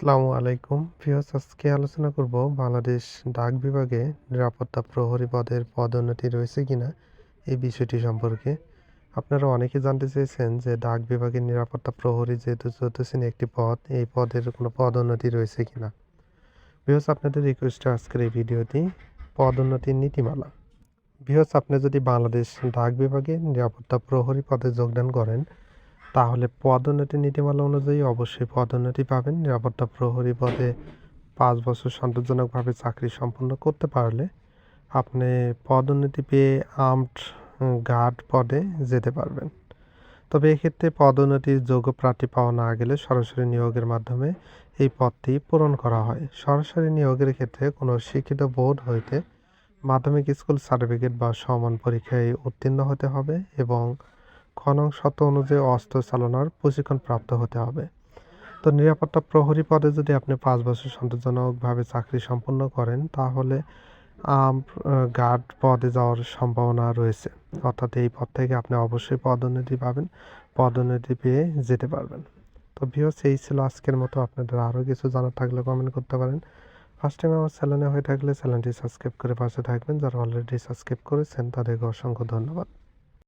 আসসালামু আলাইকুম। ভিউয়ার্স, আজকে আলোচনা করব বাংলাদেশ ডাক বিভাগে নিরাপত্তা প্রহরী পদের পদোন্নতি রয়েছে কিনা এই বিষয়টি সম্পর্কে। আপনারা অনেকে জানতে চেয়েছেন যে ডাক বিভাগের নিরাপত্তা প্রহরী যেহেতু চতুর্থ একটি পদ, এই পদের কোনো পদোন্নতি রয়েছে কিনা। ভিউয়ার্স, আপনাদের রিকোয়েস্টে আজকের এই ভিডিওটি পদোন্নতির নীতিমালা। ভিউয়ার্স, আপনি যদি বাংলাদেশ ডাক বিভাগে নিরাপত্তা প্রহরী পদে যোগদান করেন তাহলে পদোন্নতি নীতিমালা অনুযায়ী অবশ্যই পদোন্নতি পাবেন। নিরাপত্তা প্রহরী পদে পাঁচ বছর সন্তোষজনকভাবে চাকরি সম্পন্ন করতে পারলে আপনি পদোন্নতি পেয়ে আর্মড গার্ড পদে যেতে পারবেন। তবে এক্ষেত্রে পদোন্নতির যোগ্য প্রার্থী পাওয়া না গেলে সরাসরি নিয়োগের মাধ্যমে এই পদটি পূরণ করা হয়। সরাসরি নিয়োগের ক্ষেত্রে কোনো শিক্ষিত বোর্ড হইতে মাধ্যমিক স্কুল সার্টিফিকেট বা সমান পরীক্ষায় উত্তীর্ণ হতে হবে এবং খনন শত অনুযায়ী অস্ত্র চালানোর প্রশিক্ষণ প্রাপ্ত হতে হবে। তো নিরাপত্তা প্রহরী পদে যদি আপনি পাঁচ বছর সন্তোষজনকভাবে চাকরি সম্পন্ন করেন, তাহলে গার্ড পদে যাওয়ার সম্ভাবনা রয়েছে। অর্থাৎ এই পদ থেকে আপনি অবশ্যই পদোন্নতি পাবেন, পদোন্নতি পেয়ে যেতে পারবেন। তো ভিওস এই ছিল আজকের মতো। আপনাদের আরও কিছু জানার থাকলে কমেন্ট করতে পারেন। ফার্স্ট টাইম আমার চ্যানেলে হয়ে থাকলে চ্যানেলটি সাবস্ক্রাইব করে পাশে থাকবেন। যারা অলরেডি সাবস্ক্রাইব করেছেন, তাদেরকে অসংখ্য ধন্যবাদ।